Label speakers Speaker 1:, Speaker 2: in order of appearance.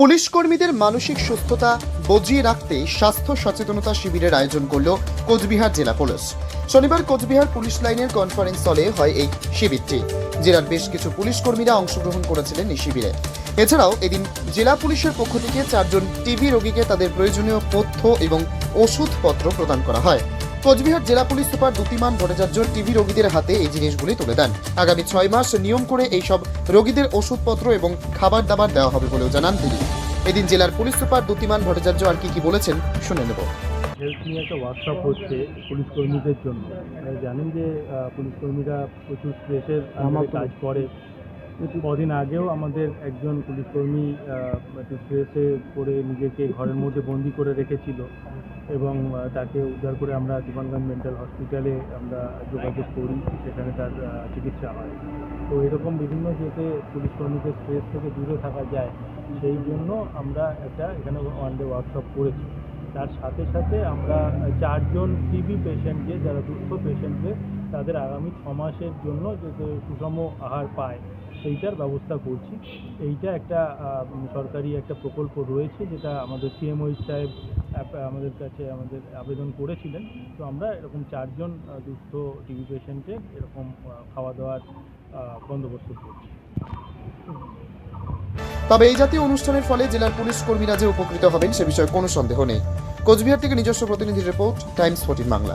Speaker 1: Police কর্মীদের মানসিক সুস্থতা বজিয়ে রাখতে স্বাস্থ্য সচেতনতা শিবিরের আয়োজন করল কোচবিহার জেলা পুলিশ। শনিবার কোচবিহার পুলিশ লাইনের কনফারেন্স হলে হয় এই শিবিরটি। জেলার বেশ কিছু পুলিশ কর্মীরা অংশগ্রহণ করেছিলেন এই শিবিরে। এছাড়াও এদিন জেলা পুলিশের পক্ষ থেকে চারজন টিবি রোগীকে তাদের প্রয়োজনীয় তথ্য এবং ওষুধপত্র প্রদান করা হয়। কোচবিহার জেলা police super Dyutiman Bhattacharya TB রোগীদের হাতে এই জিনিসগুলি তুলে দেন। আগামী ছয় মাস নিয়ম করে এইসব রোগীদের ওষুধপত্র এবং খাবার দাবার দেওয়া হবে বলেও জানান তিনি। এদিন জেলার পুলিশ সুপার দুতিমান ভট্টাচার্য আর কি কি বলেছেন শুনে নেব।
Speaker 2: হেলথ নিয়ে একটা ওয়ার্কশপ হচ্ছে পুলিশ কর্মীদের জন্য। জানেন যে পুলিশ কর্মীরা প্রচুর স্ট্রেসের কাজ করে। কদিন আগেও আমাদের একজন পুলিশ কর্মী স্ট্রেসে পড়ে নিজেকে ঘরের মধ্যে বন্দি করে রেখেছিল এবং তাকে উদ্ধার করে আমরা জীবনগঞ্জ মেন্টাল হসপিটালে আমরা যোগাযোগ করি, সেখানে তার চিকিৎসা হয়। তো এরকম বিভিন্ন যেতে পুলিশ কর্মীদের স্ট্রেস থেকে দূরে থাকা যায়, সেই জন্য আমরা একটা এখানে ওয়ান ডে ওয়ার্কশপ করেছি। তার সাথে সাথে আমরা চারজন টিবি পেশেন্টকে যারা দুস্থ পেশেন্টকে তাদের আগামী ছ মাসের জন্য যাতে সুষম আহার পায় সেইটার ব্যবস্থা করছি। এইটা একটা সরকারি একটা প্রকল্প রয়েছে যেটা আমাদের সিএমওই সাহেব আমাদের কাছে আমাদের আবেদন করেছিলেন। তো আমরা এরকম চারজন দুস্থ টিবি পেশেন্টের এরকম খাওয়া দাওয়ার বন্দোবস্ত করছি।
Speaker 1: তবে এই জাতীয় অনুষ্ঠানের ফলে জেলার পুলিশ কর্মীরা যে উপকৃত হবেন সে বিষয়ে কোনো সন্দেহ নেই। কোচবিহার থেকে নিজস্ব প্রতিনিধির রিপোর্ট, টাইমস ফোর্টিন বাংলা।